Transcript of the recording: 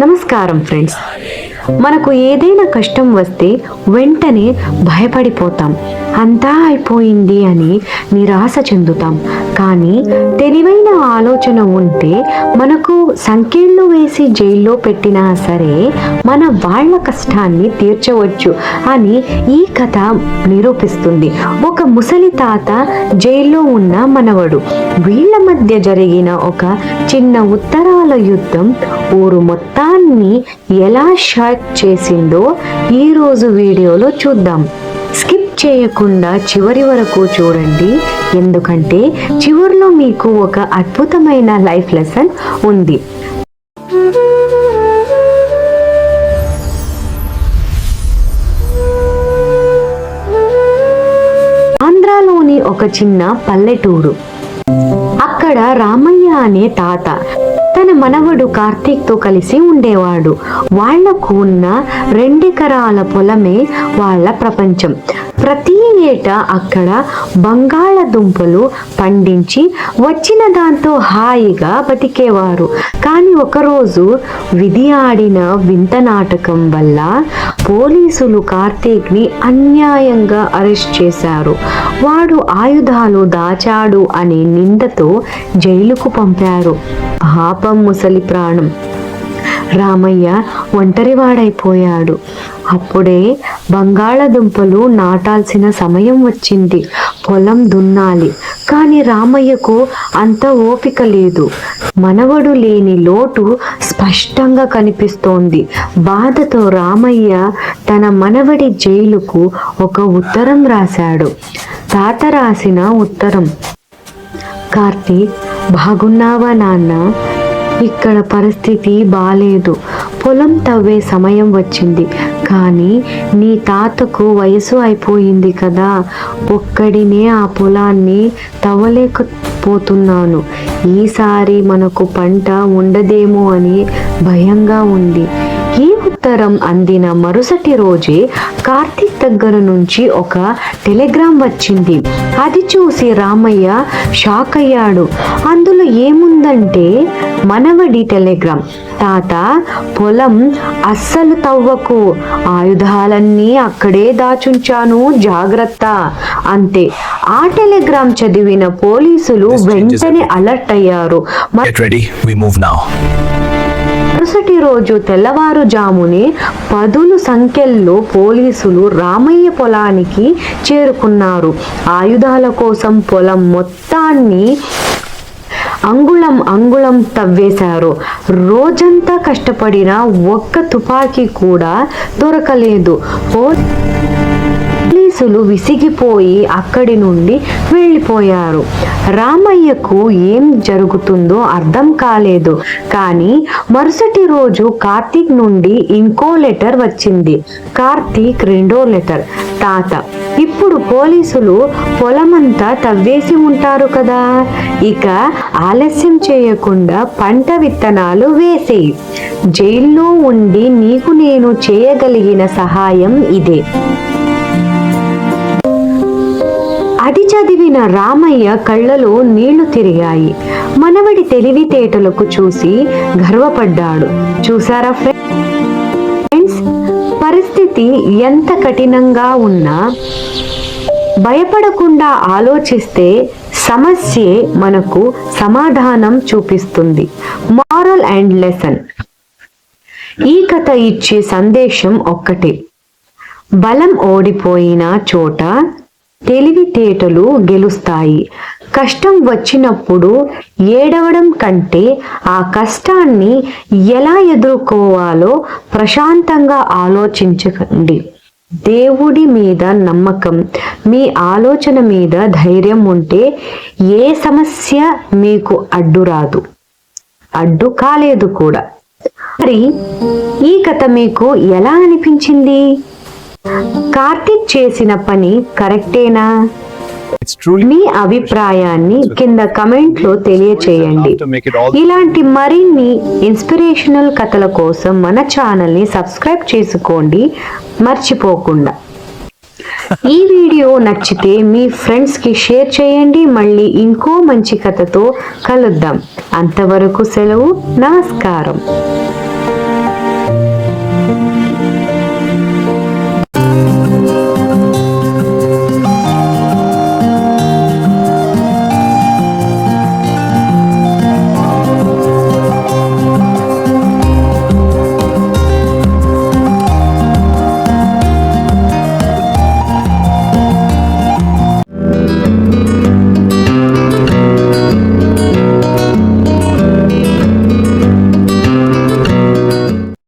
నమస్కారం ఫ్రెండ్స్. మనకు ఏదైనా కష్టం వస్తే వెంటనే భయపడిపోతాం. అంతా అయిపోయింది అని నిరాశ చెందుతాం. కానీ తెలివైన ఆలోచన ఉంటే మనకు సంకీళ్ళు వేసి జైల్లో పెట్టినా సరే మన వాళ్ళ కష్టాన్ని తీర్చవచ్చు అని ఈ కథ నిరూపిస్తుంది. ఒక ముసలి తాత జైల్లో ఉన్న మనవడు. వీళ్ళ మధ్య జరిగిన ఒక చిన్న ఉత్తరాల యుద్ధం ఊరు మొత్తాన్ని ఎలా షాక్ చేసిందో ఈరోజు వీడియోలో చూద్దాం. స్కిప్ చేయకుండా చివరి వరకు చూడండి. ఎందుకంటే చివరిలో మీకు ఒక అద్భుతమైన లైఫ్ లెసన్ ఉంది. ఆంధ్రాలోని ఒక చిన్న పల్లెటూరు. అక్కడ రామయ్య అనే తాత తన మనవడు కార్తీక్తో కలిసి ఉండేవాడు. వాళ్ళకు ఉన్న రెండెకరాల పొలమే వాళ్ళ ప్రపంచం. ప్రతి ఏటా అక్కడ బంగాళదుంపలు పండించి వచ్చిన దాంతో హాయిగా బతికేవారు. కానీ ఒకరోజు విధి ఆడిన వింత నాటకం వల్ల పోలీసులు కార్తీక్ని అన్యాయంగా అరెస్ట్ చేశారు. వాడు ఆయుధాలు దాచాడు అనే నిందతో జైలుకు పంపారు. పాపం ముసలి ప్రాణం. రామయ్య ఒంటరివాడైపోయాడు. అప్పుడే బంగాళదుంపలు నాటాల్సిన సమయం వచ్చింది. పొలం దున్నాలి. కానీ రామయ్యకు అంత ఓపిక లేదు. మనవడు లేని లోటు స్పష్టంగా కనిపిస్తోంది. బాధతో రామయ్య తన మనవడి జైలుకు ఒక ఉత్తరం రాశాడు. తాత రాసిన ఉత్తరం. కార్తీక్ బాగున్నావా నాన్న? ఇక్కడ పరిస్థితి బాలేదు. పొలం తవ్వే సమయం వచ్చింది. కానీ నీ తాతకు వయసు అయిపోయింది కదా ఒక్కడినే ఆ పొలాన్ని తవ్వలేకపోతున్నాను. ఈసారి మనకు పంట ఉండదేమో అని భయంగా ఉంది. ఈ ఉత్తరం అందిన మరుసటి రోజే కార్తీక్ దగ్గర నుంచి ఒక టెలిగ్రామ్ వచ్చింది. అది చూసి రామయ్య షాక్ అయ్యాడు. అందులో ఏముందంటే మనవడి టెలిగ్రామ్. తాత పొలం అస్సలు తవ్వకు. ఆయుధాలన్నీ అక్కడే దాచుంచాను జాగ్రత్త. అంతే. ఆ టెలిగ్రామ్ చదివిన పోలీసులు వెంటనే అలర్ట్ అయ్యారు. మరుసటి రోజు తెల్లవారుజామునే పదులు సంఖ్యల్లో పోలీసులు రామయ్య పొలానికి చేరుకున్నారు. ఆయుధాల కోసం పొలం మొత్తాన్ని అంగుళం అంగుళం తవ్వేశారు. రోజంతా కష్టపడిన ఒక్క తుపాకీ కూడా దొరకలేదు. పో- పోలీసులు విసిగిపోయి అక్కడి నుండి వెళ్ళిపోయారు. రామయ్యకు ఏం జరుగుతుందో అర్థం కాలేదు. కానీ మరుసటి రోజు కార్తీక్ నుండి ఇంకో లెటర్ వచ్చింది. కార్తీక్ రెండో లెటర్. తాత ఇప్పుడు పోలీసులు పొలమంతా తవ్వేసి ఉంటారు కదా. ఇక ఆలస్యం చేయకుండా పంట విత్తనాలు వేసేయి. జైల్లో ఉండి నీకు నేను చేయగలిగిన సహాయం ఇదే. చదివిన రామయ్య కళ్ళలో నీళ్ళు తిరిగాయి. మనవడి తెలివితేటలకు చూసి గర్వపడ్డాడు. చూసారా ఫ్రెండ్స్ పరిస్థితి ఎంత కఠినంగా ఉన్నా భయపడకుండా ఆలోచిస్తే సమస్యే మనకు సమాధానం చూపిస్తుంది. Moral and lesson. ఈ కథ ఇచ్చే సందేశం ఒక్కటే. బలం ఓడిపోయిన చోట తెలివితేటలు గెలుస్తాయి. కష్టం వచ్చినప్పుడు ఏడవడం కంటే ఆ కష్టాన్ని ఎలా ఎదుర్కోవాలో ప్రశాంతంగా ఆలోచించకండి. దేవుడి మీద నమ్మకం మీ ఆలోచన మీద ధైర్యం ఉంటే ఏ సమస్య మీకు అడ్డు రాదు. అడ్డు కాలేదు కూడా. మరి ఈ కథ మీకు ఎలా అనిపించింది? కార్తీక్ చేసిన పని కరెక్టేనా? మీ అభిప్రాయాన్ని కింద కమెంట్లో తెలియచేయండి. ఇలాంటి మరిన్ని ఇన్స్పిరేషనల్ కథల కోసం మన ఛానల్ని సబ్స్క్రైబ్ చేసుకోండి. మర్చిపోకుండా. ఈ వీడియో నచ్చితే మీ ఫ్రెండ్స్కి షేర్ చేయండి. మళ్ళీ ఇంకో మంచి కథతో కలుద్దాం. అంతవరకు సెలవు. నమస్కారం.